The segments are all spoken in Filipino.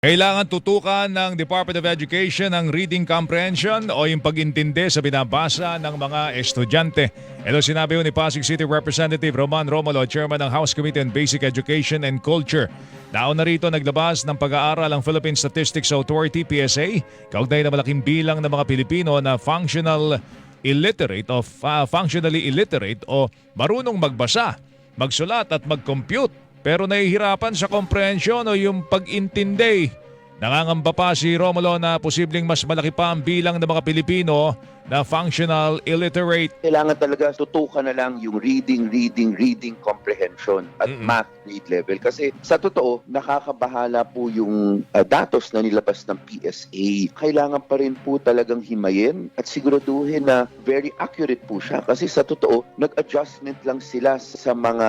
Kailangan tutukan ng Department of Education ang reading comprehension o yung pag-intindi sa binabasa ng mga estudyante. Ito sinabi ni Pasig City Representative Roman Romulo, Chairman ng House Committee on Basic Education and Culture. Nauna rito naglabas ng pag-aaral ang Philippine Statistics Authority, PSA, kaugnay na malaking bilang ng mga Pilipino na functional illiterate o uh, functionally illiterate o marunong magbasa, magsulat at mag-compute pero nahihirapan sa komprehensyon o yung pag-intindi. Nangangamba pa si Romulo na posibleng mas malaki pa ang bilang ng mga Pilipino na functional illiterate. kailangan talaga tutukan na lang yung reading, reading, reading comprehension at Mm-mm. math grade level. Kasi sa totoo, nakakabahala po yung uh, datos na nilabas ng PSA. Kailangan pa rin po talagang himayin at siguraduhin na very accurate po siya. Kasi sa totoo, nag-adjustment lang sila sa mga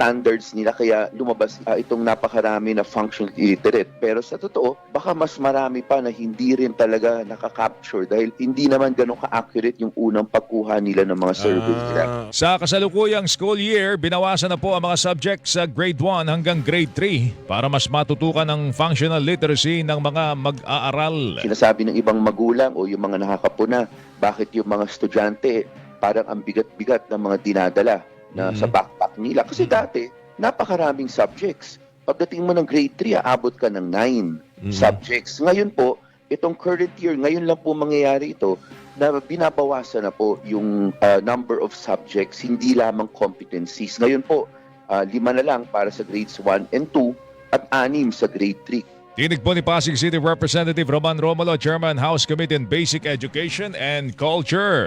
standards nila kaya lumabas uh, itong napakarami na functional illiterate. Pero sa totoo, baka mas marami pa na hindi rin talaga nakaka-capture dahil hindi naman ganun ka-accurate yung unang pagkuha nila ng mga survey nila. Sa kasalukuyang school year, binawasan na po ang mga subjects sa grade 1 hanggang grade 3 para mas matutukan ang functional literacy ng mga mag-aaral. Sinasabi ng ibang magulang o yung mga nakakapuna, bakit yung mga estudyante parang ang bigat-bigat ng mga dinadala na Mhm. sa backpack nila. Kasi dati, napakaraming subjects. Pagdating mo ng grade 3, aabot ka ng 9 Mhm. subjects. Ngayon po, itong current year, ngayon lang po mangyayari ito, na binabawasan na po yung uh, number of subjects, hindi lamang competencies. Ngayon po, uh, lima na lang para sa grades 1 and 2 at anim sa grade 3. Tinig po ni Pasig City Representative Roman Romulo, Chairman House Committee on Basic Education and Culture.